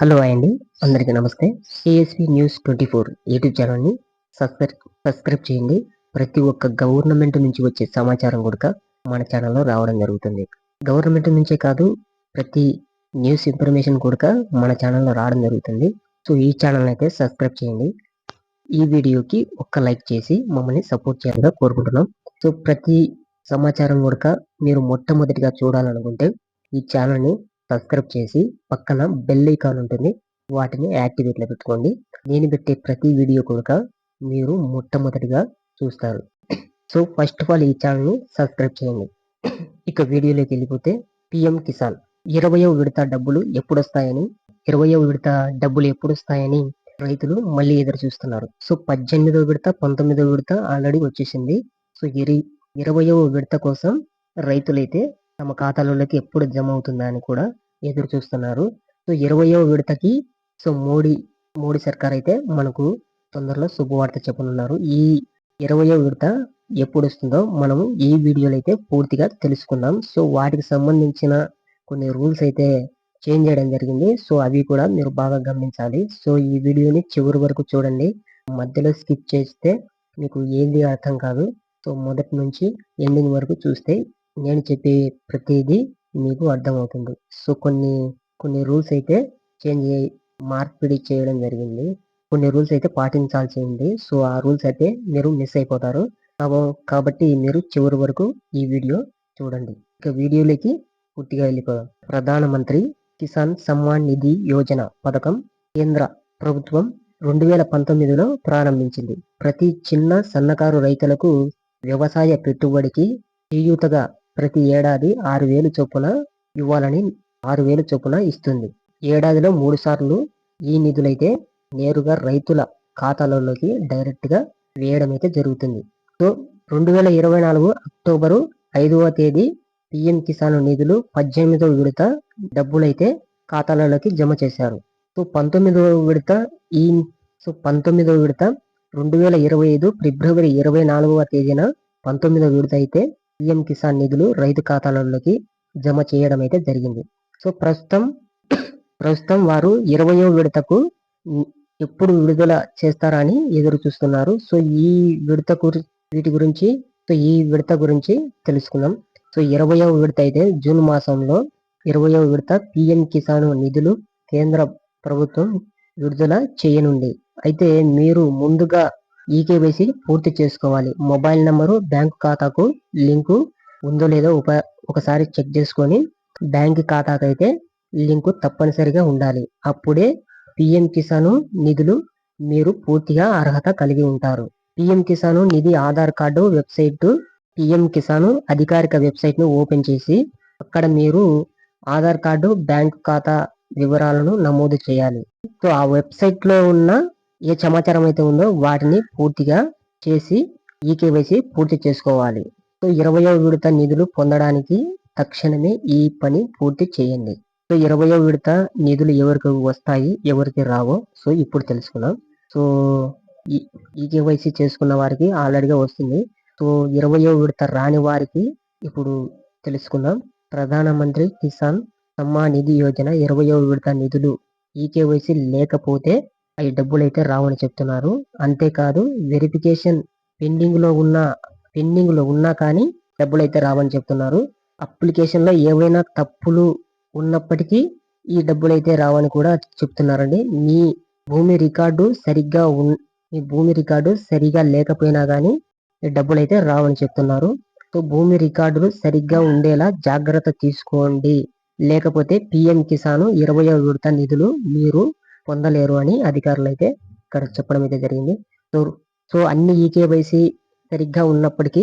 Hello అండి. అందరికీ నమస్తే. ASP news twenty four YouTube ఛానల్ని సబ్స్క్రైబ్ సబ్స్క్రైబ్ చేయండి. ప్రతి ఒక్క గవర్నమెంట్ నుంచి వచ్చే సమాచారం కూడా మన ఛానల్లో రావడం జరుగుతుంది. గవర్నమెంట్ నుంచే కాదు ప్రతి న్యూస్ ఇన్ఫర్మేషన్ కూడా మన ఛానల్లో రావడం జరుగుతుంది. సో ఈ ఛానల్ అయితే సబ్స్క్రైబ్ చేయండి. ఈ వీడియోకి ఒక్క లైక్ చేసి మమ్మల్ని సపోర్ట్ చేయాలని కోరుకుంటున్నాం. సో ప్రతి సమాచారం కూడా మీరు మొట్టమొదటిగా చూడాలనుకుంటే ఈ ఛానల్ని సబ్స్క్రైబ్ చేసి పక్కన బెల్ ఐకాన్ ఉంటుంది. వాటిని యాక్టివేట్లో పెట్టుకోండి. నేను పెట్టే ప్రతి వీడియో కూడా మీరు మొట్టమొదటిగా చూస్తారు. సో ఫస్ట్ ఆఫ్ ఆల్ ఈ ఛానల్ని సబ్స్క్రైబ్ చేయండి. ఇక వీడియోలోకి వెళ్ళిపోతే పిఎం కిసాన్ ఇరవయో విడత డబ్బులు ఎప్పుడు వస్తాయని ఇరవయో విడత డబ్బులు ఎప్పుడు వస్తాయని రైతులు మళ్ళీ ఎదురు చూస్తున్నారు. సో పద్దెనిమిదో విడత పంతొమ్మిదో విడత ఆల్రెడీ వచ్చేసింది. సో ఇరి ఇరవయో విడత కోసం రైతులైతే తమ ఖాతాలోకి ఎప్పుడు జమ అవుతుందా అని కూడా ఎదురు చూస్తున్నారు. సో ఇరవయో విడతకి సో మోడీ మోడీ సర్కార్ అయితే మనకు తొందరలో శుభవార్త చెప్పనున్నారు. ఈ ఇరవయో విడత ఎప్పుడు వస్తుందో మనము ఈ వీడియోలో అయితే పూర్తిగా తెలుసుకుందాం. సో వాటికి సంబంధించిన కొన్ని రూల్స్ అయితే చేంజ్ చేయడం జరిగింది. సో అవి కూడా మీరు బాగా గమనించాలి. సో ఈ వీడియోని చివరి వరకు చూడండి. మధ్యలో స్కిప్ చేస్తే మీకు ఏంది అర్థం కాదు. సో మొదటి నుంచి ఎండింగ్ వరకు చూస్తే నేను చెప్పే ప్రతిదీ మీకు అర్థమవుతుంది. సో కొన్ని కొన్ని రూల్స్ అయితే చేంజ్ మార్పిడి చేయడం జరిగింది. కొన్ని రూల్స్ అయితే పాటించాల్సి ఉంది. సో ఆ రూల్స్ అయితే మీరు మిస్ అయిపోతారు. కాబట్టి మీరు చివరి వరకు ఈ వీడియో చూడండి. ఇక వీడియోలోకి పూర్తిగా వెళ్ళిపోదాం. ప్రధానమంత్రి కిసాన్ సమ్మాన్ నిధి యోజన పథకం కేంద్ర ప్రభుత్వం రెండు వేల పంతొమ్మిదిలో ప్రారంభించింది. ప్రతి చిన్న సన్నకారు రైతులకు వ్యవసాయ పెట్టుబడికి చేయూతగా ప్రతి ఏడాది ఆరు వేలు చొప్పున ఇవ్వాలని ఆరు వేలు చొప్పున ఇస్తుంది. ఏడాదిలో మూడు సార్లు ఈ నిధులైతే నేరుగా రైతుల ఖాతాలలోకి డైరెక్ట్గా వేయడం అయితే జరుగుతుంది. సో రెండు వేల ఇరవై నాలుగు అక్టోబరు ఐదవ తేదీ పిఎం కిసాన్ నిధులు పద్దెనిమిదవ విడత డబ్బులైతే ఖాతాలలోకి జమ చేశారు. సో పంతొమ్మిదవ విడత ఈ సో పంతొమ్మిదవ విడత రెండు వేల ఇరవై ఐదు ఫిబ్రవరి ఇరవై నాలుగవ తేదీన పంతొమ్మిదవ విడత అయితే పిఎం కిసాన్ నిధులు రైతు ఖాతాలలోకి జమ చేయడం అయితే జరిగింది. సో ప్రస్తుతం ప్రస్తుతం వారు ఇరవయో విడతకు ఎప్పుడు విడుదల చేస్తారా అని ఎదురు చూస్తున్నారు. సో ఈ విడత వీటి గురించి సో ఈ విడత గురించి తెలుసుకుందాం. సో ఇరవయో విడత అయితే జూన్ మాసంలో ఇరవయో విడత పిఎం కిసాన్ నిధులు కేంద్ర ప్రభుత్వం విడుదల చేయనుంది. అయితే మీరు ముందుగా ఈకేవైసీ పూర్తి చేసుకోవాలి. మొబైల్ నంబరు బ్యాంకు ఖాతాకు లింకు ఉందో లేదో ఉప ఒకసారి చెక్ చేసుకొని బ్యాంక్ ఖాతాకు అయితే లింకు తప్పనిసరిగా ఉండాలి. అప్పుడే పిఎం కిసాన్ నిధులు మీరు పూర్తిగా అర్హత కలిగి ఉంటారు. PM Kisan Nidhi Aadhaar card website PM Kisan అధికారిక వెబ్సైట్ను ఓపెన్ చేసి అక్కడ మీరు ఆధార్ కార్డు బ్యాంక్ ఖాతా వివరాలను నమోదు చేయాలి. సో ఆ వెబ్సైట్లో ఉన్న ఏ సమాచారం అయితే ఉందో వాటిని పూర్తిగా చేసి ఈ కేవైసీ పూర్తి చేసుకోవాలి. సో ఇరవయో విడత నిధులు పొందడానికి తక్షణమే ఈ పని పూర్తి చేయండి. సో ఇరవయో విడత నిధులు ఎవరికి వస్తాయి ఎవరికి రావో సో ఇప్పుడు తెలుసుకున్నాం సో ఈ కేవైసీ చేసుకున్న వారికి ఆల్రెడీగా వస్తుంది. సో ఇరవయో విడత రాని వారికి ఇప్పుడు తెలుసుకుందాం. ప్రధానమంత్రి కిసాన్ సమ్మాన్ నిధి యోజన ఇరవయో విడత నిధులు ఈకేవైసీ లేకపోతే అవి డబ్బులు అయితే రావని చెప్తున్నారు. అంతేకాదు వెరిఫికేషన్ పెండింగ్లో ఉన్న పెండింగ్లో ఉన్నా కానీ డబ్బులు అయితే రావని చెప్తున్నారు. అప్లికేషన్లో ఏవైనా తప్పులు ఉన్నప్పటికీ ఈ డబ్బులు అయితే రావని కూడా చెప్తున్నారండి. మీ భూమి రికార్డు సరిగ్గా ఉన్ మీ భూమి రికార్డు సరిగా లేకపోయినా కానీ ఈ డబ్బులు అయితే రావని చెప్తున్నారు. సో భూమి రికార్డులు సరిగ్గా ఉండేలా జాగ్రత్త తీసుకోండి. లేకపోతే పిఎం కిసాన్ ఇరవై విడత నిధులు మీరు పొందలేరు అని అధికారులు అయితే ఇక్కడ చెప్పడం అయితే జరిగింది. సో సో అన్ని ఈకేవైసీ సరిగ్గా ఉన్నప్పటికీ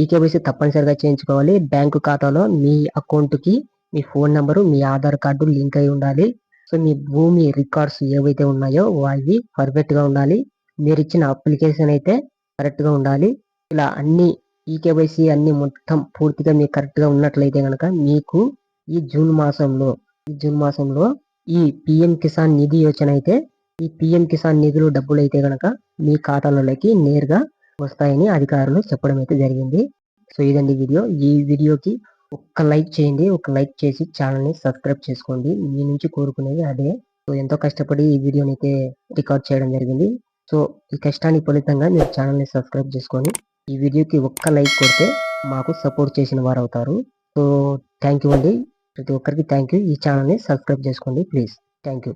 ఈకేవైసీ తప్పనిసరిగా చేయించుకోవాలి. బ్యాంకు ఖాతాలో మీ అకౌంట్కి మీ ఫోన్ నెంబరు మీ ఆధార్ కార్డు లింక్ అయి ఉండాలి. సో మీ భూమి రికార్డ్స్ ఏవైతే ఉన్నాయో అవి పర్ఫెక్ట్గా ఉండాలి. మీరు ఇచ్చిన అప్లికేషన్ అయితే కరెక్ట్గా ఉండాలి. ఇలా అన్ని ఈకేవైసీ అన్ని మొత్తం పూర్తిగా మీకు కరెక్ట్గా ఉన్నట్లయితే కనుక మీకు ఈ జూన్ మాసంలో ఈ జూన్ మాసంలో ఈ పిఎం కిసాన్ నిధి యోజన అయితే ఈ పిఎం కిసాన్ నిధులు డబ్బులు అయితే గనక మీ ఖాతాలలోకి నేరుగా వస్తాయని అధికారులు చెప్పడం అయితే జరిగింది. సో ఇదండి వీడియో. ఈ వీడియోకి ఒక్క లైక్ చేయండి. ఒక లైక్ చేసి ఛానల్ని సబ్స్క్రైబ్ చేసుకోండి. మీ నుంచి కోరుకునేది అదే. సో ఎంతో కష్టపడి ఈ వీడియోని అయితే రికార్డ్ చేయడం జరిగింది. సో ఈ కష్టానికి ఫలితంగా మీరు ఛానల్ని సబ్స్క్రైబ్ చేసుకొని ఈ వీడియోకి ఒక్క లైక్ కొడితే మాకు సపోర్ట్ చేసిన వారు అవుతారు సో థ్యాంక్ యూ అండి. ప్రతి ఒక్కరికి థ్యాంక్ యూ ఈ ఛానల్ని సబ్స్క్రైబ్ చేసుకోండి ప్లీజ్ థ్యాంక్ యూ